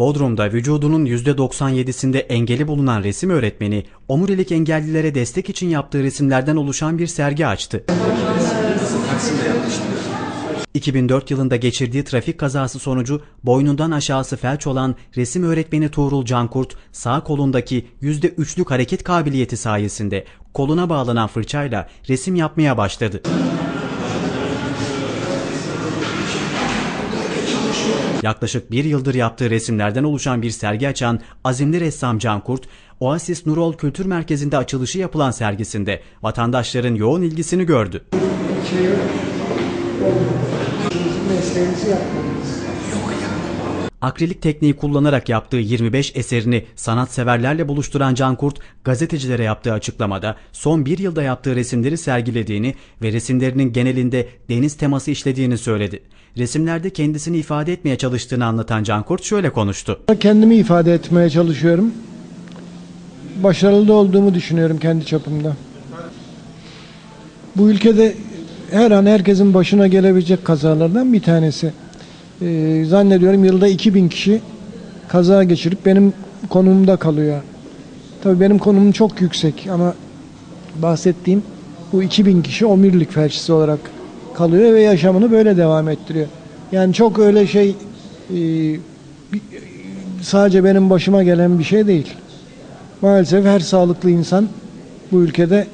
Bodrum'da vücudunun %97'sinde engeli bulunan resim öğretmeni, omurilik engellilere destek için yaptığı resimlerden oluşan bir sergi açtı. 2004 yılında geçirdiği trafik kazası sonucu boynundan aşağısı felç olan resim öğretmeni Tuğrul Cankurt, sağ kolundaki %3'lük hareket kabiliyeti sayesinde koluna bağlanan fırçayla resim yapmaya başladı. Yaklaşık bir yıldır yaptığı resimlerden oluşan bir sergi açan azimli ressam Cankurt, Oasis Nurol Kültür Merkezi'nde açılışı yapılan sergisinde vatandaşların yoğun ilgisini gördü. mesleğinizi yapmalıyız. Akrilik tekniği kullanarak yaptığı 25 eserini sanatseverlerle buluşturan Cankurt, gazetecilere yaptığı açıklamada son bir yılda yaptığı resimleri sergilediğini ve resimlerinin genelinde deniz teması işlediğini söyledi. Resimlerde kendisini ifade etmeye çalıştığını anlatan Cankurt şöyle konuştu. Kendimi ifade etmeye çalışıyorum. Başarılı olduğumu düşünüyorum kendi çapımda. Bu ülkede her an herkesin başına gelebilecek kazalardan bir tanesi. Ee, zannediyorum yılda 2000 kişi kaza geçirip benim konumumda kalıyor. Tabii benim konumum çok yüksek ama bahsettiğim bu 2000 kişi omurilik felçlisi olarak kalıyor ve yaşamını böyle devam ettiriyor. Yani çok öyle şey e, sadece benim başıma gelen bir şey değil. Maalesef her sağlıklı insan bu ülkede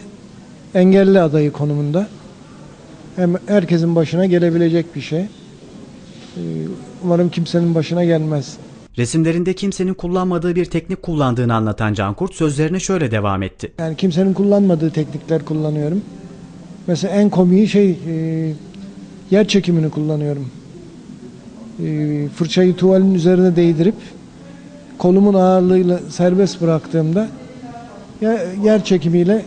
engelli adayı konumunda. Hem herkesin başına gelebilecek bir şey. Ee, Umarım kimsenin başına gelmez. Resimlerinde kimsenin kullanmadığı bir teknik kullandığını anlatan Cankurt sözlerine şöyle devam etti. Yani kimsenin kullanmadığı teknikler kullanıyorum. Mesela en komiği şey e, yer çekimini kullanıyorum. E, fırçayı tuvalin üzerine değdirip kolumun ağırlığıyla serbest bıraktığımda ya, yer çekimiyle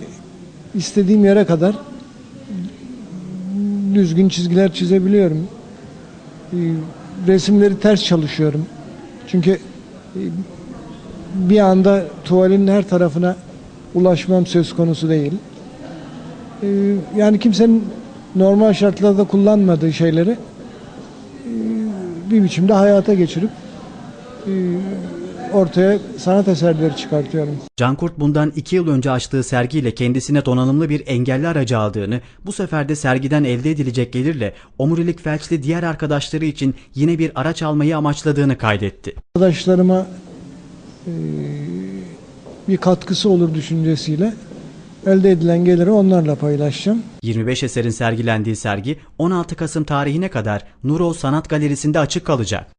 istediğim yere kadar düzgün çizgiler çizebiliyorum. E, resimleri ters çalışıyorum. Çünkü e, bir anda tuvalin her tarafına ulaşmam söz konusu değil. Ee, yani kimsenin normal şartlarda kullanmadığı şeyleri e, bir biçimde hayata geçirip e, ortaya sanat eserleri çıkartıyorum. Cankurt bundan iki yıl önce açtığı sergiyle kendisine donanımlı bir engelli aracı aldığını, bu sefer de sergiden elde edilecek gelirle omurilik felçli diğer arkadaşları için yine bir araç almayı amaçladığını kaydetti. Arkadaşlarıma e, bir katkısı olur düşüncesiyle elde edilen geliri onlarla paylaşacağım. 25 eserin sergilendiği sergi 16 Kasım tarihine kadar Nurol Sanat Galerisi'nde açık kalacak.